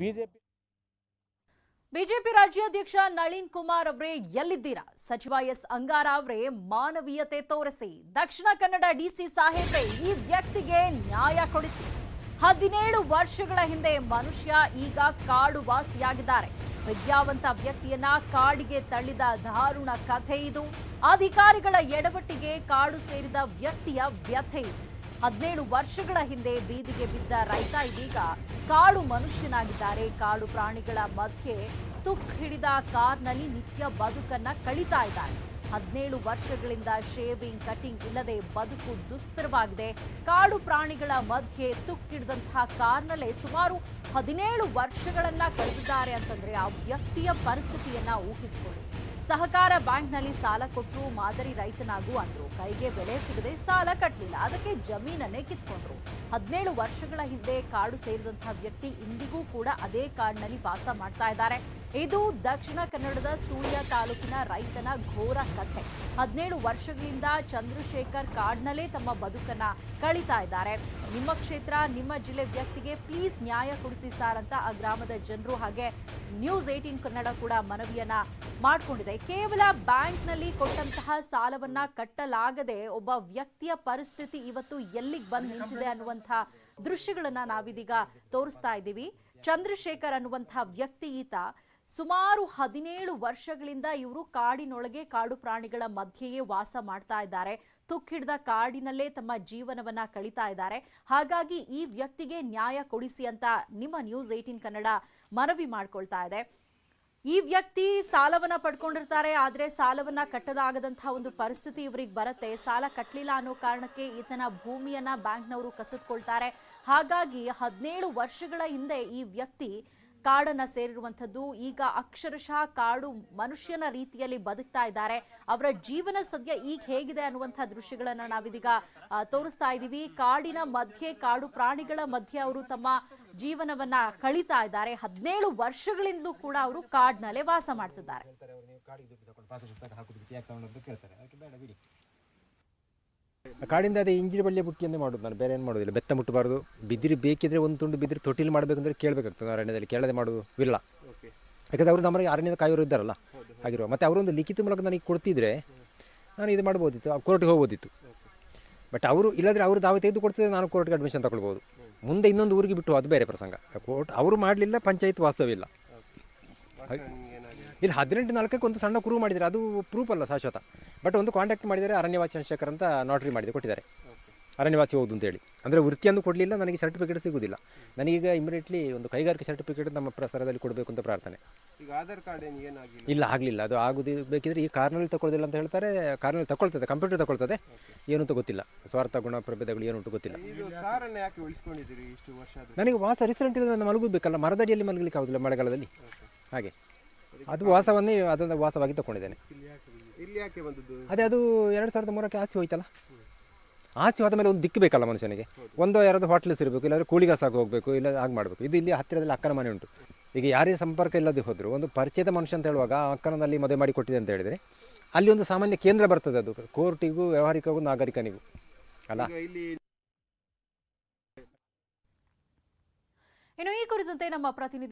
BJP BJP ರಾಜ್ಯಾಧ್ಯಕ್ಷ ನಳಿನ್ ಕುಮಾರ್ ಅವರೇ ಎಲ್ಲಿದ್ದೀರಾ? ಸಚಿವ ಎಸ್ ಅಂಗಾರ ಅವರೇ ಮಾನವೀಯತೆ ತೋರಿಸಿ. ದಕ್ಷಿಣ ಕನ್ನಡ ಡಿಸಿ ಸಾಹೇಬ್ರೆ ಈ ವ್ಯಕ್ತಿಗೆ ನ್ಯಾಯ ಕೊಡಿಸಿ. ಹದಿನೇಳು ವರ್ಷಗಳ ಹಿಂದೆ ಮನುಷ್ಯ ಈಗ ಕಾಡು ವಾಸಿಯಾಗಿದ್ದಾರೆ ವಿದ್ಯಾವಂತ ವ್ಯಕ್ತಿಯನ್ನ ಕಾಡಿಗೆ ತಳ್ಳಿದ ದಾರುಣ ಕಥೆ ಇದು. ಅಧಿಕಾರಿಗಳ ಎಡವಟ್ಟಿಗೆ ಕಾಡು ಸೇರಿದ ವ್ಯಕ್ತಿಯ ವ್ಯಥೆ ಇದು. ಹದಿನೇಳು ವರ್ಷಗಳ ಹಿಂದೆ ಬೀದಿಗೆ ಬಿದ್ದ ರೈತ ಇದೀಗ ಕಾಡು ಮನುಷ್ಯನಾಗಿದ್ದಾರೆ. ಕಾಡು ಪ್ರಾಣಿಗಳ ಮಧ್ಯೆ ತುಕ್ ಹಿಡಿದ ಕಾರ್ನಲ್ಲಿ ನಿತ್ಯ ಬದುಕನ್ನ ಕಳೀತಾ ಇದ್ದಾರೆ ಹದಿನೇಳು ವರ್ಷಗಳಿಂದ ಶೇವಿಂಗ್, ಕಟಿಂಗ್ ಇಲ್ಲದೆ ಬದುಕು ದುಸ್ತರವಾಗಿದೆ. ಕಾಡು ಪ್ರಾಣಿಗಳ ಮಧ್ಯೆ ತುಕ್ಕಿಡಿದಂತಹ ಕಾರ್ನಲ್ಲೇ ಸುಮಾರು ಹದಿನೇಳು ವರ್ಷಗಳನ್ನ ಕಳೆದಿದ್ದಾರೆ ಅಂತಂದ್ರೆ ಆ ವ್ಯಕ್ತಿಯ ಪರಿಸ್ಥಿತಿಯನ್ನ ಊಹಿಸಿಕೊಳ್ಳಿ ಸಹಕಾರ ಬ್ಯಾಂಕ್ನಲ್ಲಿ ಸಾಲ ಕೊಟ್ಟರು ಮಾದರಿ ರೈತನಾಗು ಅಂದ್ರು. ಕೈಗೆ ಬೆಲೆ ಸಿಗದೆ ಸಾಲ ಕಟ್ಟಲಿಲ್ಲ ಅದಕ್ಕೆ ಜಮೀನನ್ನೇ ಕಿತ್ಕೊಂಡ್ರು. ಹದಿನೇಳು ವರ್ಷಗಳ ಹಿಂದೆ ಕಾಡು ಸೇರಿದಂತಹ ವ್ಯಕ್ತಿ ಇಂದಿಗೂ ಕೂಡ ಅದೇ ಕಾಡಿನಲ್ಲಿ ವಾಸ ಮಾಡ್ತಾ ಇದ್ದಾರೆ. ಇದು ದಕ್ಷಿಣ ಕನ್ನಡದ ಸೂರ್ಯ ತಾಲೂಕಿನ ರೈತನ ಘೋರ ಕಥೆ. ಹದಿನೇಳು ವರ್ಷಗಳಿಂದ ಚಂದ್ರಶೇಖರ್ ಕಾಡ್ನಲ್ಲೇ ತಮ್ಮ ಬದುಕನ್ನ ಕಳೀತಾ ಇದ್ದಾರೆ. ನಿಮ್ಮ ಕ್ಷೇತ್ರ, ನಿಮ್ಮ ಜಿಲ್ಲೆ ವ್ಯಕ್ತಿಗೆ ಪ್ಲೀಸ್ ನ್ಯಾಯ ಕೊಡಿಸಿ ಸಾರ್ ಅಂತ ಆ ಗ್ರಾಮದ ಜನರು ಹಾಗೆ ನ್ಯೂಸ್ ಏಟೀನ್ ಕನ್ನಡ ಕೂಡ ಮನವಿಯನ್ನ ಮಾಡಿಕೊಂಡಿದೆ. ಕೇವಲ ಬ್ಯಾಂಕ್ನಲ್ಲಿ ಕೊಟ್ಟಂತಹ ಸಾಲವನ್ನ ಕಟ್ಟಲಾಗದೆ ಒಬ್ಬ ವ್ಯಕ್ತಿಯ ಪರಿಸ್ಥಿತಿ ಇವತ್ತು ಎಲ್ಲಿಗೆ ಬಂದು ನಿಂತಿದೆ ಅನ್ನುವಂತಹ ದೃಶ್ಯಗಳನ್ನ ನಾವಿದೀಗ ತೋರಿಸ್ತಾ ಇದ್ದೀವಿ. ಚಂದ್ರಶೇಖರ್ ಅನ್ನುವಂತಹ ವ್ಯಕ್ತಿ ಈತ ಸುಮಾರು ಹದಿನೇಳು ವರ್ಷಗಳಿಂದ ಇವರು ಕಾಡಿನೊಳಗೆ ಕಾಡು ಪ್ರಾಣಿಗಳ ಮಧ್ಯೆಯೇ ವಾಸ ಮಾಡ್ತಾ ಇದ್ದಾರೆ. ತುಕ್ಕಿಡ್ದ ಕಾಡಿನಲ್ಲೇ ತಮ್ಮ ಜೀವನವನ್ನ ಕಳೀತಾ ಇದ್ದಾರೆ. ಹಾಗಾಗಿ ಈ ವ್ಯಕ್ತಿಗೆ ನ್ಯಾಯ ಕೊಡಿಸಿ ಅಂತ ನಿಮ್ಮ ನ್ಯೂಸ್ ಏಟೀನ್ ಕನ್ನಡ ಮನವಿ ಮಾಡ್ಕೊಳ್ತಾ ಇದೆ. ಈ ವ್ಯಕ್ತಿ ಸಾಲವನ್ನ ಪಡ್ಕೊಂಡಿರ್ತಾರೆ, ಆದ್ರೆ ಸಾಲವನ್ನ ಕಟ್ಟದಾಗದಂತಹ ಒಂದು ಪರಿಸ್ಥಿತಿ ಇವರಿಗೆ ಬರುತ್ತೆ. ಸಾಲ ಕಟ್ಟಲಿಲ್ಲ ಅನ್ನೋ ಕಾರಣಕ್ಕೆ ಈತನ ಭೂಮಿಯನ್ನ ಬ್ಯಾಂಕ್ನವರು ಕಸಿದ್ಕೊಳ್ತಾರೆ. ಹಾಗಾಗಿ ಹದಿನೇಳು ವರ್ಷಗಳ ಹಿಂದೆ ಈ ವ್ಯಕ್ತಿ ಕಾಡನ್ನ ಸೇರಿರುವಂಥದ್ದು ಈಗ ಅಕ್ಷರಶಃ ಕಾಡು ಮನುಷ್ಯನ ರೀತಿಯಲ್ಲಿ ಬದುಕ್ತಾ ಇದ್ದಾರೆ. ಅವರ ಜೀವನ ಸದ್ಯ ಈಗ ಹೇಗಿದೆ ಅನ್ನುವಂಥ ದೃಶ್ಯಗಳನ್ನ ನಾವಿದೀಗ ತೋರಿಸ್ತಾ ಇದ್ದೀವಿ. ಕಾಡಿನ ಮಧ್ಯೆ, ಕಾಡು ಪ್ರಾಣಿಗಳ ಮಧ್ಯೆ ಅವರು ತಮ್ಮ ಜೀವನವನ್ನ ಕಳೀತಾ ಇದ್ದಾರೆ. ಹದಿನೇಳು ವರ್ಷಗಳಿಂದಲೂ ಕೂಡ ಅವರು ಕಾಡ್ನಲ್ಲೇ ವಾಸ ಮಾಡ್ತಿದ್ದಾರೆ. ಕಾಡಿಂದ ಅದೇ ಇಂಜಿನ ಬಳ್ಳಿಯ ಬುಟ್ಟಿಯನ್ನೇ ಮಾಡೋದು ನಾನು ಬೇರೆ ಏನು ಮಾಡೋದಿಲ್ಲ. ಬೆತ್ತ ಮುಟ್ಟಬಾರ್ದು. ಬಿದಿರು ಬೇಕಿದ್ರೆ ಒಂದು ತುಂಡು ಬಿದಿರು ತೊಟ್ಟಿಲಿ ಮಾಡಬೇಕಂದ್ರೆ ಕೇಳಬೇಕಾಗ್ತದೆ ಅರಣ್ಯದಲ್ಲಿ. ಕೇಳದೆ ಮಾಡೋದು ಇಲ್ಲ ಯಾಕಂದ್ರೆ ಅವರು ನಮಗೆ ಅರಣ್ಯದ ಕಾಯೋರು ಇದ್ದಾರಲ್ಲ ಆಗಿರುವ ಮತ್ತು ಅವರೊಂದು ಲಿಖಿತ ಮೂಲಕ ನನಗೆ ಕೊಡ್ತಿದ್ರೆ ನಾನು ಇದು ಮಾಡ್ಬೋದಿತ್ತು ಕೋರ್ಟ್ಗೆ ಹೋಗ್ಬೋದಿತ್ತು. ಬಟ್ ಅವರು ಇಲ್ಲದ್ರೆ ಅವರು ದಾವೆ ತೆಗೆದು ಕೊಡ್ತಿದ್ರೆ ನಾನು ಕೋರ್ಟ್ಗೆ ಅಡ್ಮಿಷನ್ ತಗೊಳ್ಬೋದು. ಮುಂದೆ ಇನ್ನೊಂದು ಊರಿಗೆ ಬಿಟ್ಟು ಅದು ಬೇರೆ ಪ್ರಸಂಗ. ಕೋರ್ಟ್ ಅವರು ಮಾಡಲಿಲ್ಲ ಪಂಚಾಯತ್ ವಾಸ್ತವ್ಯ ಇಲ್ಲಿ. ಹದಿನೆಂಟು ನಾಲ್ಕಕ್ಕೆ ಒಂದು ಸಣ್ಣ ಕುರು ಮಾಡಿದ್ದಾರೆ. ಅದು ಪ್ರೂಫ್ ಅಲ್ಲ ಶಾಶ್ವತ. ಬಟ್ ಒಂದು ಕಾಂಟ್ಯಾಕ್ಟ್ ಮಾಡಿದರೆ ಅರಣ್ಯವಾಸಿ ಚಂದ್ರಶೇಖರ್ ಅಂತ ನಾಟ್ರಿ ಮಾಡಿದೆ ಕೊಟ್ಟಿದ್ದಾರೆ. ಅರಣ್ಯವಾಸಿ ಹೌದು ಅಂತೇಳಿ ಅಂದರೆ ವೃತ್ತಿಯನ್ನು ಕೊಡಲಿಲ್ಲ ನನಗೆ ಸರ್ಟಿಫಿಕೇಟ್ ಸಿಗೋದಿಲ್ಲ. ನನಗೀಗ ಇಮಿಡಿಯೇಟ್ಲಿ ಒಂದು ಕೈಗಾರಿಕೆ ಸರ್ಟಿಫಿಕೇಟ್ ನಮ್ಮ ಪ್ರಸಾರದಲ್ಲಿ ಕೊಡಬೇಕು ಅಂತ ಪ್ರಾರ್ಥನೆ. ಈಗ ಆಧಾರ್ ಕಾರ್ಡ್ ಏನು ಏನಾಗಿಲ್ಲ? ಇಲ್ಲ ಆಗಲಿಲ್ಲ. ಅದು ಆಗುದು ಬೇಕಿದ್ರೆ ಈ ಕಾರ್ನಲ್ಲಿ ತಗೊಳ್ಳೋದಿಲ್ಲ ಅಂತ ಹೇಳ್ತಾರೆ ಕಾರ್ನಲ್ಲಿ ತಗೊಳ್ತದೆ ಕಂಪ್ಯೂಟರ್ ತಗೊಳ್ತದೆ ಏನು ಅಂತ ಗೊತ್ತಿಲ್ಲ. ಸ್ವಾರ್ಥ ಗುಣ ಪ್ರಭೇದಗಳು ಏನು ಅಂತ ಗೊತ್ತಿಲ್ಲ. ಇದು ಕಾರನ್ನ ಯಾಕೆ ಉಳಿಸ್ಕೊಂಡಿದ್ದೀರಿ ಇಷ್ಟು ವರ್ಷ ಆದ್ರೂ ನನಗೆ ವಾಸ ರೀಸೆಂಟ್ ಇಲ್ಲ ನಾನು ಮಲಗಬೇಕಲ್ಲ ಮರದಡಿಯಲ್ಲಿ ಮಲಗಲಿಕ್ಕೆ ಆಗೋದಿಲ್ಲ ಮಳೆಗಾಲದಲ್ಲಿ. ಹಾಗೆ. ಅದು ವಾಸವನ್ನೇ ಅದನ್ನು ವಾಸವಾಗಿ ತಗೊಂಡಿದ್ದೇನೆ ಇಲ್ಲಿ ಯಾಕೆ ಬಂದದ್ದು? ಅದೇ ಅದು ಎರಡು ಸಾವಿರದ ಮೂರಕ್ಕೆ ಆಸ್ತಿ ಹೋಯ್ತಲ್ಲ? ಆಸ್ತಿ ಹೋದ ಮೇಲೆ ಒಂದು ದಿಕ್ಕು ಬೇಕಲ್ಲ ಮನುಷ್ಯನಿಗೆ. ಒಂದೋ ಯಾರಾದ್ರು ಹೋಟ್ಲಸ್ ಇರಬೇಕು ಇಲ್ಲಾಂದ್ರೆ ಕೂಳಿಗಾಸಾಗಿ ಹೋಗಬೇಕು ಇಲ್ಲ ಹಾಗೆ ಮಾಡಬೇಕು. ಇದು ಇಲ್ಲಿ ಹತ್ತಿರದಲ್ಲಿ ಅಕ್ಕನ ಮನೆ ಉಂಟು. ಈಗ ಯಾರೇ ಸಂಪರ್ಕ ಇಲ್ಲದೆ ಹೋದ್ರು ಒಂದು ಪರಿಚಯದ ಮನುಷ್ಯ ಅಂತ ಹೇಳುವಾಗ ಅಕ್ಕನಲ್ಲಿ ಮದುವೆ ಮಾಡಿ ಕೊಟ್ಟಿದೆ ಅಂತ ಹೇಳಿದರೆ ಅಲ್ಲಿ ಒಂದು ಸಾಮಾನ್ಯ ಕೇಂದ್ರ ಬರ್ತದೆ ಅದು. ಕೋರ್ಟಿಗೂ ವ್ಯವಹಾರಿಕಗೂ ನಾಗರಿಕನಿಗೂ. ಅಲ್ಲ? ಇಲ್ಲಿ ಇನ್ನು ಈ ಕುರಿತಂತೆ ನಮ್ಮ ಪ್ರತಿನಿಧಿ